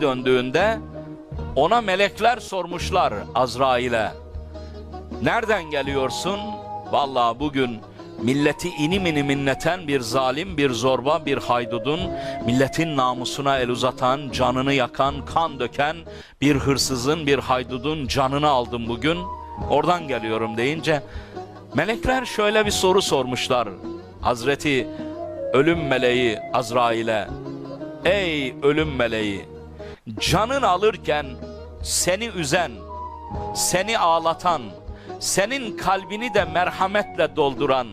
döndüğünde ona melekler sormuşlar Azrail'e. Nereden geliyorsun? Vallahi bugün milleti inim inim inleten bir zalim, bir zorba, bir haydudun, milletin namusuna el uzatan, canını yakan, kan döken bir hırsızın, bir haydudun canını aldım bugün. Oradan geliyorum deyince melekler şöyle bir soru sormuşlar. Hazreti ölüm meleği Azrail'e. Ey ölüm meleği! Canın alırken seni üzen, seni ağlatan, senin kalbini de merhametle dolduran,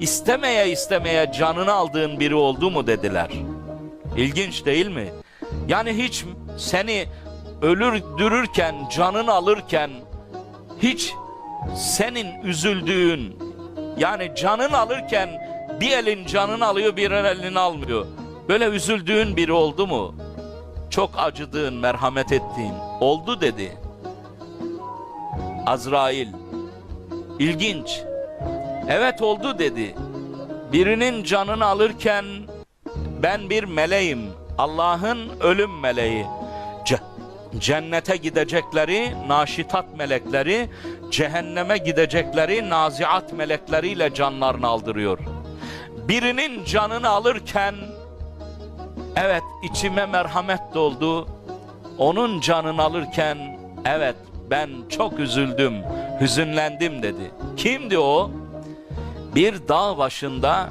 istemeye istemeye canını aldığın biri oldu mu dediler. İlginç değil mi? Yani hiç seni ölürdürürken, canını alırken hiç senin üzüldüğün, yani canın alırken bir elin canını alıyor, bir elini almıyor. Böyle üzüldüğün biri oldu mu? Çok acıdığın, merhamet ettiğin oldu dedi. Azrail. İlginç. Evet oldu dedi. Birinin canını alırken ben bir meleğim. Allah'ın ölüm meleği. Ce- cennete gidecekleri naşitat melekleri, cehenneme gidecekleri naziat melekleriyle canlarını aldırıyor. Birinin canını alırken evet içime merhamet doldu. Onun canını alırken evet ben çok üzüldüm, hüzünlendim dedi. Kimdi o? Bir dağ başında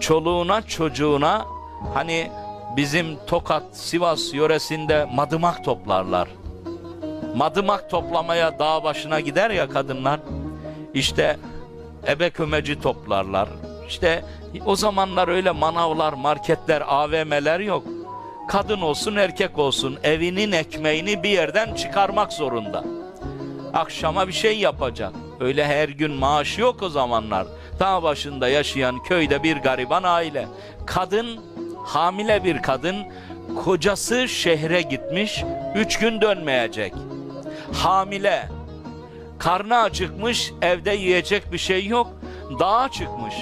çoluğuna çocuğuna hani bizim Tokat, Sivas yöresinde madımak toplarlar. Madımak toplamaya dağ başına gider ya kadınlar. İşte ebe kömeci toplarlar. İşte o zamanlar öyle manavlar, marketler, AVM'ler yok. Kadın olsun erkek olsun evinin ekmeğini bir yerden çıkarmak zorunda. Akşama bir şey yapacak. Öyle her gün maaş yok o zamanlar. Dağ başında yaşayan köyde bir gariban aile. Kadın, hamile bir kadın, kocası şehre gitmiş, üç gün dönmeyecek. Hamile, karnı acıkmış, evde yiyecek bir şey yok, dağa çıkmış.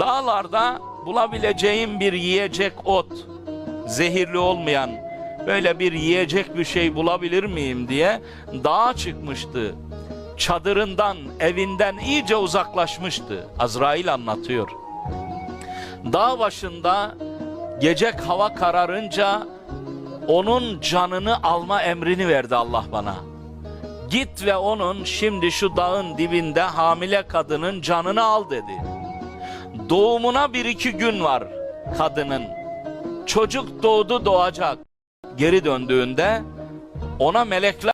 Dağlarda bulabileceğim bir yiyecek ot, zehirli olmayan böyle bir yiyecek bir şey bulabilir miyim diye dağa çıkmıştı. Çadırından, evinden iyice uzaklaşmıştı. Azrail anlatıyor. Dağ başında gece hava kararınca onun canını alma emrini verdi Allah bana. Git ve onun şimdi şu dağın dibinde hamile kadının canını al dedi. Doğumuna bir iki gün var kadının. Çocuk doğdu doğacak. Geri döndüğünde ona melekler